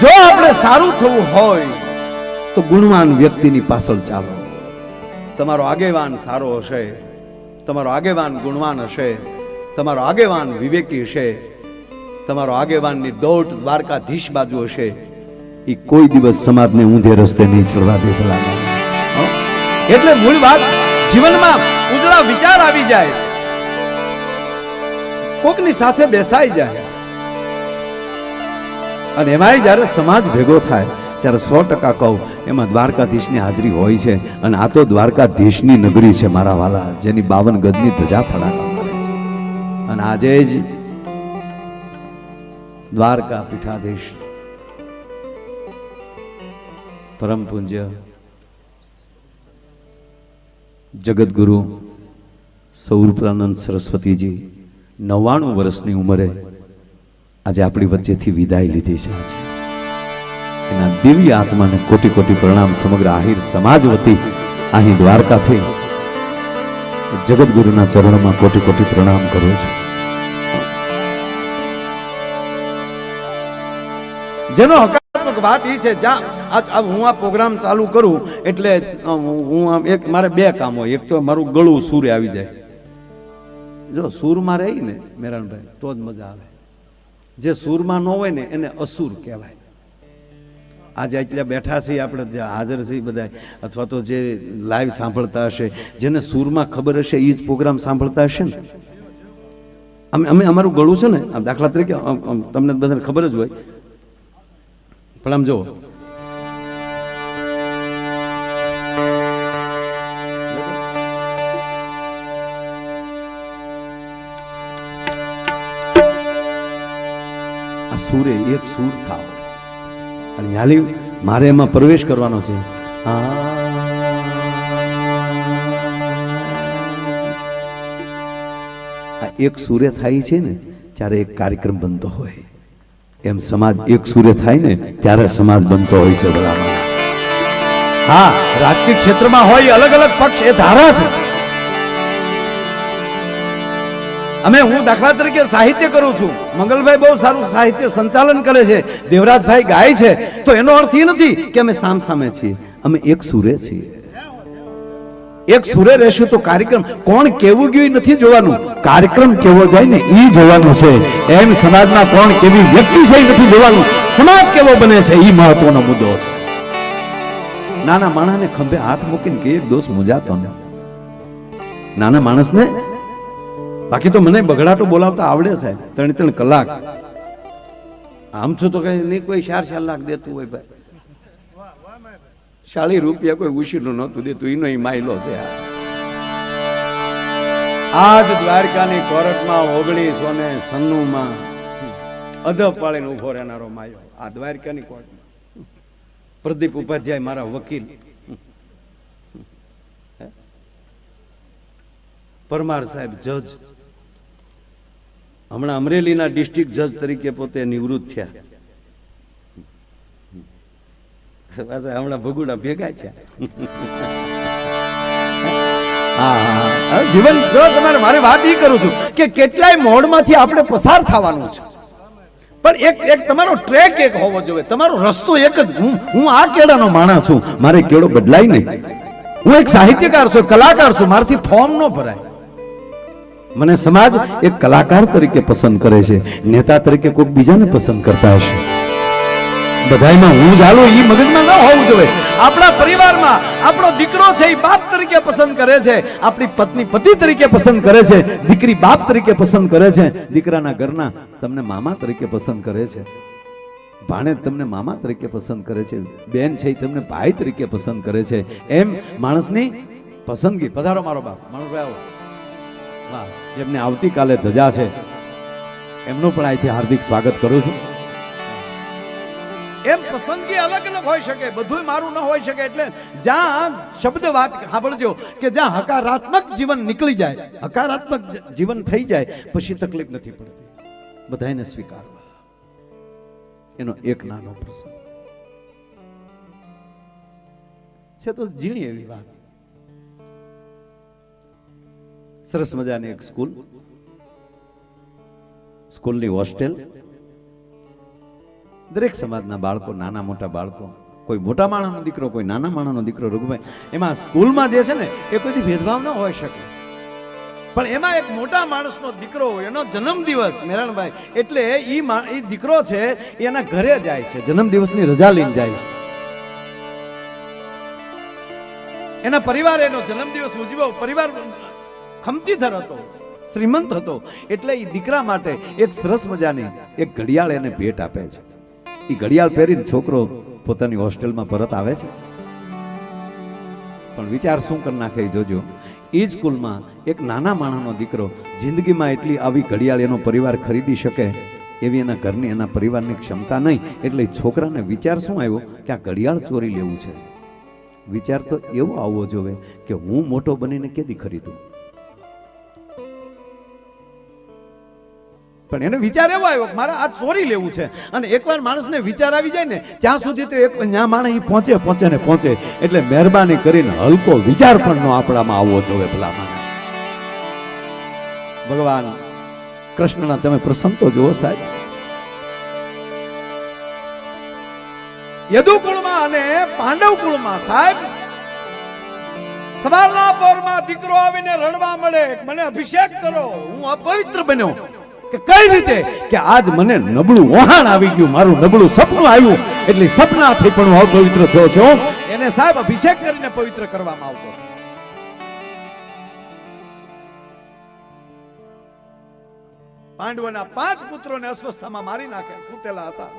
જો આપણે સારું થવું હોય, તો ગુણવાન વ્યક્તિની પાછળ ચાલો. તમારો આગેવાન સારો હશે, તમારો આગેવાન ગુણવાન હશે, તમારો આગેવાન વિવેકી હશે, તમારો આગેવાનની દોટ દ્વારકાધીશ બાજુ હશે. એ કોઈ દિવસ સમાજને ઊંધે રસ્તે નહીં ચડવા દે એટલે મૂળ વાત, જીવનમાં ઉજળા વિચાર આવી જાય. કોકની સાથે બેસાઈ જાય. અને એમાંય જ્યારે સમાજ ભેગો થાય, ત્યારે સો ટકા કહું, એમાં દ્વારકાધીશની હાજરી હોય છે અને આ તો દ્વારકાધીશની નગરી છે મારા વાલા, જેની બાવન ગજની ધજા ફડાકા મારે છે. અને આજે જ દ્વારકા પીઠાધીશ, પરમ પૂજ્ય જગદગુરુ સૌરપ્રાનંદ સરસ્વતીજી નવ્વાણું વર્ષની ઉંમરે આજે આપણી વચ્ચેથી વિદાય લીધી છે એના દિવ્ય આત્માને કોટી કોટી પ્રણામ સમગ્ર આહિર સમાજ વતી અહીં દ્વારકાથી જગતગુરુના ચરણમાં કોટી કોટી પ્રણામ કરું છું. જેનો હકારાત્મક વાત એ છે જ્યાં હું આ પ્રોગ્રામ ચાલુ કરું એટલે હું આમ એક, મારે બે કામ હોય. એક તો મારું ગળું સૂરે આવી જાય. જો સૂરમાં રહી ને મેરાણભાઈ તો જ મજા આવે. જે સૂરમાં ન હોય ને એને અસુર કહેવાય. આજે એટલા બેઠા છીએ, આપણે જે હાજર છીએ બધા, અથવા તો જે લાઈવ સાંભળતા હશે, જેને સૂરમાં ખબર હશે એ જ પ્રોગ્રામ સાંભળતા હશે ને. અમે અમે અમારું ગળું છે ને દાખલા તરીકે તમને બધાને ખબર જ હોય. પણ આમ જુઓ આ સૂરે એક સૂર થાવ અને ન્યાલી, મારે એમાં પ્રવેશ કરવાનો છે. આ. એક સૂર્ય થાય છે ને, ત્યારે એક કાર્યક્રમ બનતો હોય. એમ સમાજ એક સૂર્ય થાય ને, ત્યારે સમાજ બનતો હોય છે બરાબર. હા, રાજકીય ક્ષેત્રમાં હોય અલગ અલગ પક્ષ એ ધારા છે. અમે હું દાખલા તરીકે સાહિત્ય કરું છું. મંગલભાઈ બહુ સારું સાહિત્ય સંચાલન કરે છે. દેવરાજભાઈ ગાય છે. તો એનો અર્થ એ નથી કે અમે સામ સામે છીએ. અમે એક સુરે છીએ. એક સુરે રહેશું તો કાર્યક્રમ. કોણ કેવું ગયું નથી જોવાનું. કાર્યક્રમ કેવો જાય ને એ જોવાનું છે. એમ સમાજમાં કોણ કેવી વ્યક્તિ છે નથી જોવાનું. સમાજ કેવો બને છે એ મહત્વનો મુદ્દો છે. નાના માણસને ખંભે હાથ મૂકીને કે એક દોષ મુજાતો નાના માણસને બાકી તો મને બગડાટો બોલાવતા આવડે સાહેબ ત્રણ ત્રણ કલાક. આમ છો તો કઈ નહીં, કોઈ ચાર ચાર લાખ દેતું હોય ભાઈ. ચાલી રૂપિયા કોઈ ઉછીનું નહોતું દેતું, એનો માયલો છે. આજ દ્વારકાની કોર્ટમાં ઓગણીસો ને સન્નું માં અધબ પાડીને ઊભો રહેનારો માયો આ દ્વારકાની કોર્ટમાં. પ્રદીપ ઉપાધ્યાય મારા વકીલ. પરમાર સાહેબ જજ. હમણાં અમરેલીના ડિસ્ટ્રિક્ટ જજ તરીકે પોતે નિવૃત્ત થયા. પાછા હમણાં ભગુડા ભેગા હા. જીવન, જો તમારે, મારે વાત એ કરું છું કે કેટલાય મોડમાંથી આપણે પસાર થવાનું છે. પણ એક એક તમારો ટ્રેક એક હોવો જોઈએ. તમારો રસ્તો એક જ. હું હું આ કેળાનો માણસ છું. મારે કેળો બદલાય નહીં. હું એક સાહિત્યકાર છું, કલાકાર છું. મારાથી ફોર્મ ન ભરાય. મને સમાજ એક કલાકાર તરીકે પસંદ કરે છે. નેતા તરીકે કોઈક બીજાને પસંદ કરતા હશે. બધાયમાં હું જાલો એ મગજમાં ન હોવું જોઈએ. આપણા પરિવારમાં આપણો દીકરો છે એ બાપ તરીકે પસંદ કરે છે. આપણી પત્ની, પતિ તરીકે પસંદ કરે છે. દીકરી બાપ તરીકે પસંદ કરે છે. દીકરાના ઘરના તમને મામા તરીકે પસંદ કરે છે. ભાણે તમને મામા તરીકે પસંદ કરે છે. બેન છે તમને ભાઈ તરીકે પસંદ કરે છે. એમ માણસની પસંદગી. પધારો મારો બાપ. માણસભાઈ આવો. વાહ જેમને આવતીકાલે ધજા છે, એમનું પણ અહીંથી હાર્દિક સ્વાગત કરું છું. એમ પસંદગી અલગ અલગ હોઈ શકે બધું મારું ન હોઈ શકે, એટલે જ્યાં શબ્દ વાત સાંભળજો, કે જ્યાં હકારાત્મક જીવન નીકળી જાય, હકારાત્મક જીવન થઈ જાય, પછી તકલીફ નથી પડતી. બધાને સ્વીકારવા. એનો એક નાનો પ્રસંગ. છે તો ઝીણી એવી વાત. સરસ મજાની એક સ્કૂલ. સ્કૂલની હોસ્ટેલ. દરેક સમાજના બાળકો, નાના મોટા બાળકો, કોઈ મોટા માણસનો દીકરો, કોઈ નાના માણસનો દીકરો રઘુભાઈ, એમાં સ્કૂલમાં જે છે ને, એ કોઈથી ભેદભાવ ન હોઈ શકે. પણ એમાં એક મોટા માણસનો દીકરો એનો જન્મદિવસ, મેરણભાઈ, એટલે એ એ દીકરો છે એના ઘરે જાય છે, જન્મદિવસની રજા લઈને જાય છે. એના પરિવાર એનો જન્મદિવસ ઉજવ્યો, પરિવાર ખમતીધર હતો, શ્રીમંત હતો. એટલે એ દીકરા માટે એક સરસ મજાની એક ઘડિયાળ એને ભેટ આપે છે. એ ઘડિયાળ પહેરીને છોકરો પોતાની હોસ્ટેલમાં પરત આવે છે. પણ વિચાર શું કરી નાખે જોજો. એ સ્કૂલમાં એક નાના માણસનો દીકરો જિંદગીમાં એટલી આવી ઘડિયાળ એનો પરિવાર ખરીદી શકે એવી એના ઘરની એના પરિવારની ક્ષમતા નહીં. એટલે છોકરાને વિચાર શું આવ્યો? કે આ ઘડિયાળ ચોરી લેવું છે. વિચાર તો એવો આવવો જોવે કે હું મોટો બનીને કેદી ખરીદું? પણ એને વિચાર એવો આવ્યો મારે આ ચોરી લેવું છે. અને એકવાર માણસને વિચાર આવી જાય ને, ત્યાં સુધી તો એક ત્યાં માણસ પહોંચે પહોંચે ને પહોંચે. એટલે મહેરબાની કરીને હલકો વિચાર પણ નો આપણામાં આવવો જોઈએ ભલા ભગવાન, કૃષ્ણના તમે પ્રસંગ તો જુઓ સાહેબ. યદુકુળમાં અને પાંડવ કુળમાં સાહેબ, સવારના પોરમાં દીકરો આવીને રડવા મળે મને અભિષેક કરો, હું અપવિત્ર બન્યો. કે કઈ રીતે? કે આજ મને નબળું વહાણ આવી ગયું, મારું નબળું સપનું આવ્યું, એટલે સપનાથી પણ હું અપવિત્ર થયો છું. એને સાહેબ અભિષેક કરીને પવિત્ર કરવામાં આવતો પાંડવોના પાંચ પુત્રોને અસ્વસ્થામાં મારી નાખે સૂતેલા હતા.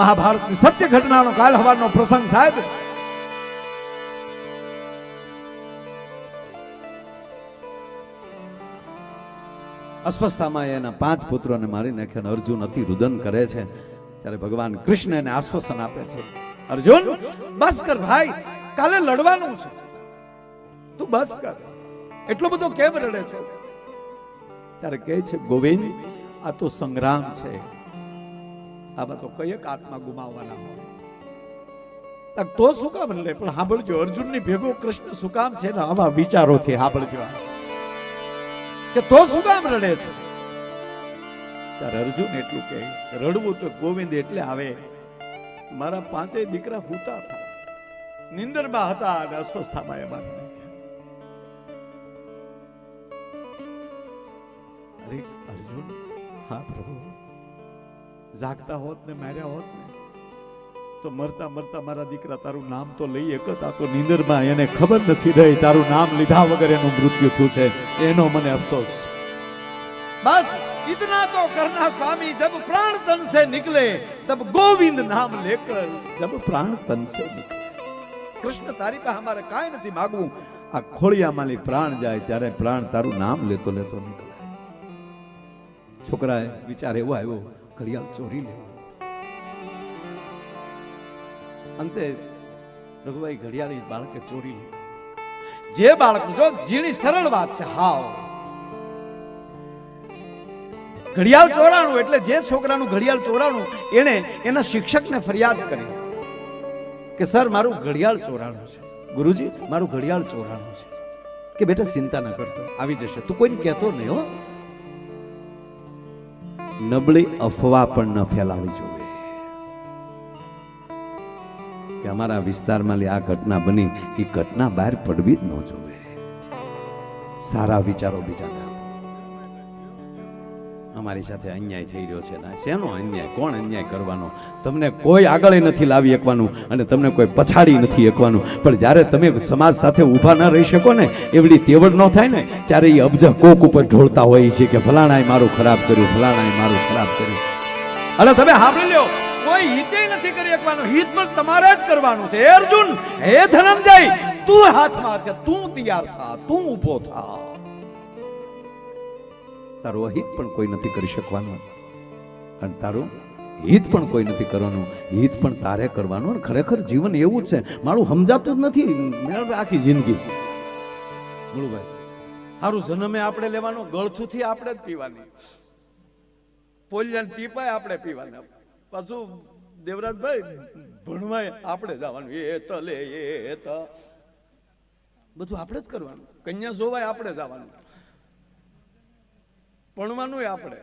મહાભારતની સત્ય ઘટનાનો કાલ હવારનો પ્રસંગ સાહેબ અસ્વસ્થામાં એના પાંચ પુત્રોને મારી અને અર્જુન અતિ રુદન કરે છે. ત્યારે ભગવાન કૃષ્ણ એને આશ્વાસન આપે છે. અર્જુન, બસ કર ભાઈ, કાલે લડવાનું છે. તું બસ કર. એટલો બધો કેમ રડે છો? ત્યારે કહે છે, ગોવિંદ, આ તો સંગ્રામ છે. આમાં તો કઈ એક આત્મા ગુમાવવાના હોય? તો શું કામ લે? પણ સાંભળજો, અર્જુનની ભેગો કૃષ્ણ શું કામ છે ને આવા વિચારોથી સાંભળજો. કે તો શું કામ રડે છે? ત્યારે અર્જુન એટલું કહે, રડવું તો ગોવિંદ એટલે આવે. મારા પાંચેય દીકરા હુતા હતા નિંદરમાં હતા અને અસ્વસ્થામાં એ મારે અરે અર્જુન, હા પ્રભુ. જાગતા હોત ને, માર્યા હોત ને તો મરતા મરતા મારા દીકરા તારું નામ તો લઈ એક નીંદરમાં એને ખબર નથી રહી. તારું નામ લીધા વગર એનું મૃત્યુ થયું છે. એનો મને અફસોસ. બસ ઇતના તો કરના સ્વામી જબ પ્રાણ તન સે નિકલે તબ ગોવિંદ નામ લેકર જબ પ્રાણ તન સે નિકલે કૃષ્ણ, તારી પાસે અમારે કાંઈ નથી માગવું. આ ખોળિયામાંની પ્રાણ જાય ત્યારે પ્રાણ તારું નામ લેતો લેતો નીકળે છોકરાએ વિચાર એવો આવ્યો, ઘડિયાળ ચોરી લેવું. અંતે રઘુભાઈ ઘડિયાળી બાળકે ચોરી લીધી. જે બાળક જો ઝીણી સરળ વાત છે, હાવ. ઘડિયાળ ચોરાણું એટલે જે છોકરાનું ઘડિયાળ ચોરાણું એને એના શિક્ષકને ફરિયાદ કરી કે, સર, મારું ઘડિયાળ ચોરાણું છે. ગુરુજી, મારું ઘડિયાળ ચોરાણું છે. કે, બેટા, ચિંતા ન કરતો આવી જશે. તું કોઈને કહેતો નહીં હો. નબળી અફવા પણ ન ફેલાવી જોઈએ કે અમારા વિસ્તારમાં આ ઘટના બની, એ ઘટના બહાર પડવી જ ન જોવે. સારા વિચારો બીજાને આપો અમારી સાથે અન્યાય થઈ રહ્યો છે. શેનો અન્યાય? કોણ અન્યાય કરવાનો? તમને કોઈ આગળ નથી લાવી શકવાનું અને તમને કોઈ પછાડી નથી શકવાનું. પણ જ્યારે તમે સમાજ સાથે ઊભા ન રહી શકો ને, એવડી તેવડ ન થાય ને, ત્યારે એ અબજ કોક ઉપર ઢોળતા હોય છે કે ફલાણાએ મારું ખરાબ કર્યું, ફલાણાએ મારું ખરાબ કર્યું. અને તમે સાંભળી લ્યો. કોઈ હિતે નથી કરી શકવાનું હિત પણ તમારે જ કરવાનું છે. અર્જુન, હે ધનંજય, તું હાથમાં છે. તું તૈયાર થા. તું ઊભો થા. તારું અહિત પણ કોઈ નથી કરી શકવાનું. અને તારું હિત પણ કોઈ નથી કરવાનું. હિત પણ તારે કરવાનું. અને ખરેખર જીવન એવું જ છે. મારું સમજાતું જ નથી. આખી જિંદગી. ગુરુભાઈ સારું જન્મે આપણે લેવાનો, ગળથુથી આપણે જ પીવાની. પોલિયન ટીપાય આપણે પીવાના. પાછું દેવરાજભાઈ, ભણવાય આપણે જવાનું. એ તલે એ ત. બધું આપણે જ કરવાનું. કન્યા જોવાય આપણે જવાનું. ભણવાનું આપણે.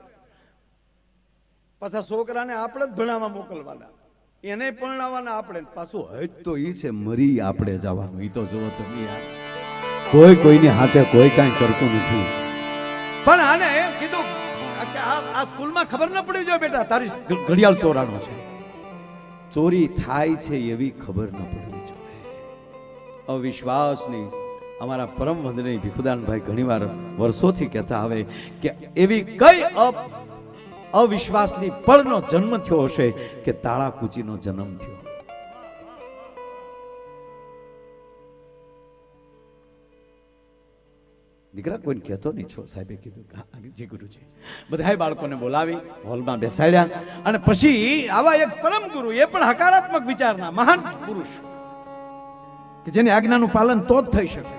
પાછા છોકરાને આપણે જ ભણાવવા મોકલવાના. એને પરણાવવાના આપણે. પાછું હજ તો એ છે, મરી આપણે જવાનું. એ તો જોવો છો કોઈ કોઈની હાથે કોઈ કાંઈ કરતું નથી. પણ આને એમ કીધું આ સ્કૂલમાં ખબર ન પડી જોઈએ બેટા, તારી ઘડિયાળ ચોરાણો છે. ચોરી થાય છે એવી ખબર ન પડવી જોઈએ. અવિશ્વાસની અમારા પરમ વંદની ભીખુદાનભાઈ ઘણીવાર વર્ષોથી કહેતા આવે કે એવી કઈ અવિશ્વાસની પળનો જન્મ થયો હશે કે તાળા કૂચીનો જન્મ થયો. દીકરા કોઈને કહેતો નહીં, છો સાહેબે કીધું જી ગુરુજી. બધાય બાળકોને બોલાવી, હોલમાં બેસાડ્યા. અને પછી આવા એક પરમ ગુરુ એ પણ હકારાત્મક વિચારના મહાન પુરુષ કે જેની આજ્ઞાનું પાલન તો જ થઈ શકે.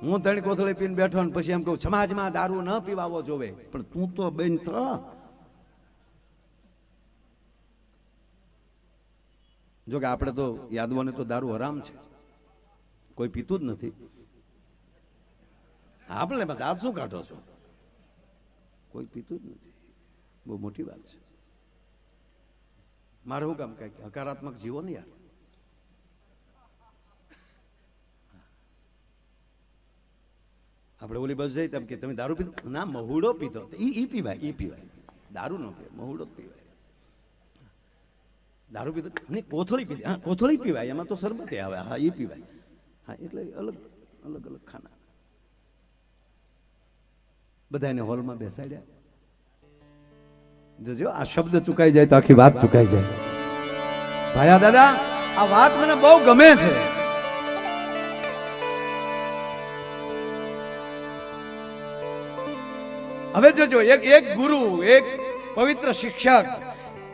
હું ત્રણ કોથળી પીને બેઠો ને પછી એમ કહું, સમાજમાં દારૂ ન પીવાવો જોવે. પણ તું તો બેન થ જો કે આપણે તો યાદવોને તો દારૂ હરામ છે. કોઈ પીતું જ નથી. આપણે દાંત શું કાઢો છો? કોઈ પીતું જ નથી. બહુ મોટી વાત છે. મારે શું કામ કઈ હકારાત્મક જીવો ને યાર. આપણે ઓલી બસ જઈ તેમ કે તમે દારૂ પીધો? ના, મહુડો પીધો. ઈ ઈ પીવાય ઈ પીવાય. દારૂ ન પીવાય, મહુડો પીવાય. દારૂ પીધો? નહીં, કોથળી પીધી. હા, કોથળી પીવાય. એમાં તો શરબતે આવે. હા એ પીવાય. હા, એટલે અલગ અલગ અલગ ખાના. બધાને હોલમાં બેસાડ્યા. જોજો આ શબ્દ ચુકાઈ જાય તો આખી વાત ચુકાઈ જાય. ભાયા દાદા, આ વાત મને બહુ ગમે છે. હવે જોજો, એક એક ગુરુ, એક પવિત્ર શિક્ષક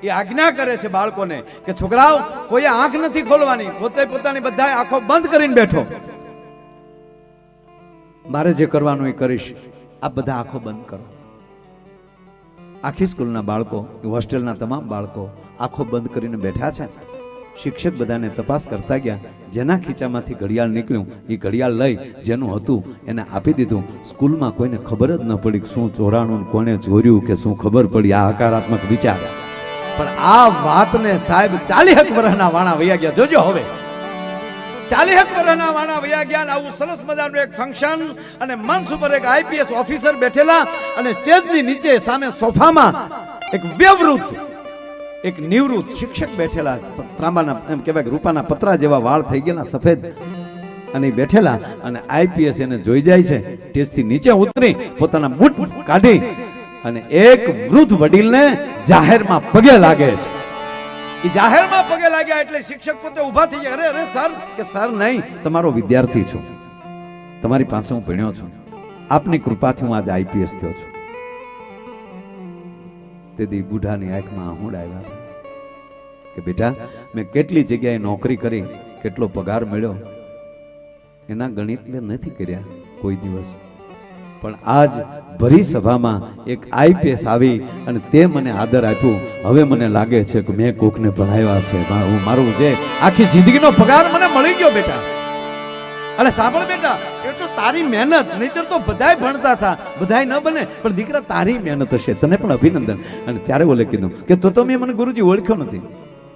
એ આજ્ઞા કરે છે બાળકોને કે છોકરાઓ, કોઈ આંખ નથી ખોલવાની, પોતે પોતાની બધા આંખો બંધ કરીને બેઠો. મારે જે કરવાનું એ કરીશ આ બધા આંખો બંધ કરો. આખી સ્કૂલના બાળકો હોસ્ટેલના તમામ બાળકો આંખો બંધ કરીને બેઠા છે. શિક્ષક બધાને તપાસ કરતા ગયા, જેના ખીચામાંથી ઘડિયાળ નીકળ્યું, એ ઘડિયાળ લઈ જેનું હતું, એને આપી દીધું. સ્કૂલમાં કોઈને ખબર જ ન પડી શું ચોરાણું કોને ચોર્યું કે શું ખબર પડી, આ હકારાત્મક વિચાર. પણ આ વાતને સાહેબ ચાલી હક વર્ષના વાણા વૈયા ગયા. જોજો હવે. ચાલી હક વર્ષના વાણા વૈયા ગયા આવું સરસ મજાનું એક ફંક્શન અને મંચ ઉપર એક આઈપીએસ ઓફિસર બેઠેલા અને સ્ટેજની નીચે સામે સોફામાં એક વ્યવૃત એક નિવૃત્ત શિક્ષક બેઠેલા. ત્રાંબાના એમ કહેવાય કે રૂપાના પતરા જેવા વાળ થઈ ગયેલા, સફેદ. અને બેઠેલા અને આઈપીએસ એને જોઈ જાય છે. સ્ટેજથી નીચે ઉતરી, પોતાના બૂટ કાઢી અને એક વૃદ્ધ વડીલને જાહેરમાં પગે લાગે છે. એ જાહેરમાં પગે લાગ્યા એટલે શિક્ષક પોતે ઊભા થઈ ગયા. અરે અરે સર કે સર નહીં. તમારો વિદ્યાર્થી છું. તમારી પાસે હું ભણ્યો છું. આપની કૃપાથી હું આજે આઈપીએસ થયો છું. તેથી બુઢાની આંખમાં આહુડ આવ્યા હતા. કે બેટા મેં કેટલી જગ્યાએ નોકરી કરી કેટલો પગાર મળ્યો. એના ગણિત મેં નથી કર્યા કોઈ દિવસ. પણ આજ ભરી સભામાં એક આઈપીએસ આવી અને તે મને આદર આપ્યું. હવે મને લાગે છે કે મેં કોકને ભણાવ્યા છે. હું મારું જે આખી જિંદગીનો પગાર મને મળી ગયો બેટા. અને સાંભળ બેટા, એ તો તારી મહેનત, નહીતર તો બધાય ભણતા હતા. બધાય ન બને, પણ દીકરા તારી મહેનત હશે. તને પણ અભિનંદન. અને ત્યારે ઓલે કીધું કે તો તો મેં મને ગુરુજી ઓળખ્યો નથી.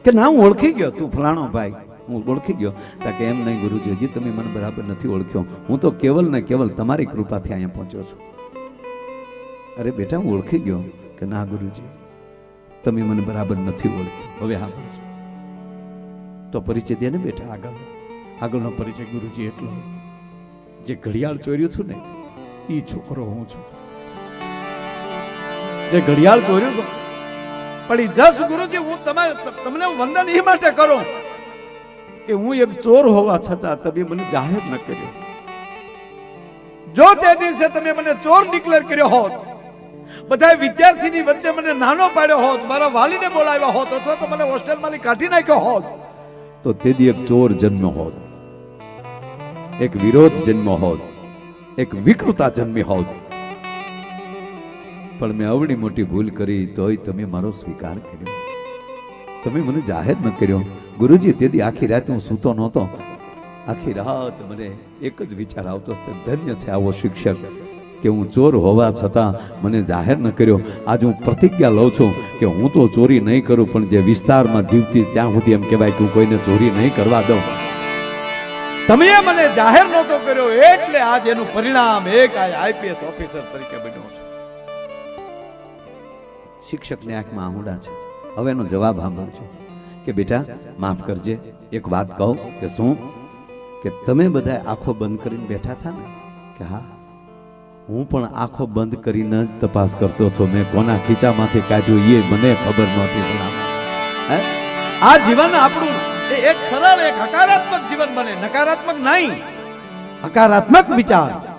કે ના, હું ઓળખી ગયો. તું ફલાણો ભાઈ. હું ઓળખી ગયો. તા કે એમ નહીં ગુરુજી, હજી તમે મને બરાબર નથી ઓળખ્યો. હું તો કેવલ ને કેવલ તમારી કૃપાથી અહીંયા પહોંચ્યો છું. અરે બેટા, હું ઓળખી ગયો કે ના ગુરુજી, તમે મને બરાબર નથી ઓળખ્યો. હવે હા તો પરિચય દે ને બેટા આગળ. આગળનો પરિચય ગુરુજી એટલો. જે ઘડિયાળ ચોર્યું હતું ને એ છોકરો હું છું. જે ઘડિયાળ ચોર્યું હતું પણ ઈ જસ ગુરુજી, હું તમારે તમને વંદન એ માટે કરું. કે હું એક ચોર હોવા છતાં તમે મને જાહેર ન કર્યો. જો તે દિવસે તમે મને ચોર ડિક્લેર કર્યો હોત બધા વિદ્યાર્થીની વચ્ચે મને નાનો પાડ્યો હોત, મારા વાલીને બોલાવ્યા હોત, અથવા તો મને હોસ્ટેલમાંથી કાઢી નાખ્યો હોત, તો તેથી એક ચોર જન્મ હોત, એક વિરોધ જન્મ હોત, એક વિકૃતા જન્મી હોત. પણ મેં અવડી મોટી ભૂલ કરી, તોય તમે મારો સ્વીકાર કર્યો. તમે મને જાહેર ન કર્યો. ગુરુજી, તેથી આખી રાત હું સૂતો નહોતો. આખી રાત મને એક જ વિચાર આવતો છે ધન્ય છે આવો શિક્ષક, કે હું ચોર હોવા છતાં મને જાહેર ન કર્યો. આજ હું પ્રતિજ્ઞા લઉં છું કે હું તો ચોરી નહીં કરું, પણ જે વિસ્તારમાં જીવતી ત્યાં સુધી એમ કહેવાય કે હું કોઈને ચોરી નહીં કરવા દઉં. તમે મને જાહેર નહોતો કર્યો, એટલે આજ એનું પરિણામ એક આઈપીએસ ઓફિસર તરીકે બન્યો છું. શિક્ષકની આંખમાં આહુડા છે. હવે એનો જવાબ સાંભળજો કે બેટા, માફ કરજે, એક વાત કહું કે શું? કે તમે બધા આંખો બંધ કરીને બેઠા હતા ને કે હા. હું પણ આંખો બંધ કરીને જ તપાસ કરતો હતો. મેં કોના ખીચામાંથી કાઢ્યું એ મને ખબર નહોતી આ જીવન આપણું એક સરળ, એક હકારાત્મક જીવન બને. નકારાત્મક નહીં. હકારાત્મક વિચાર.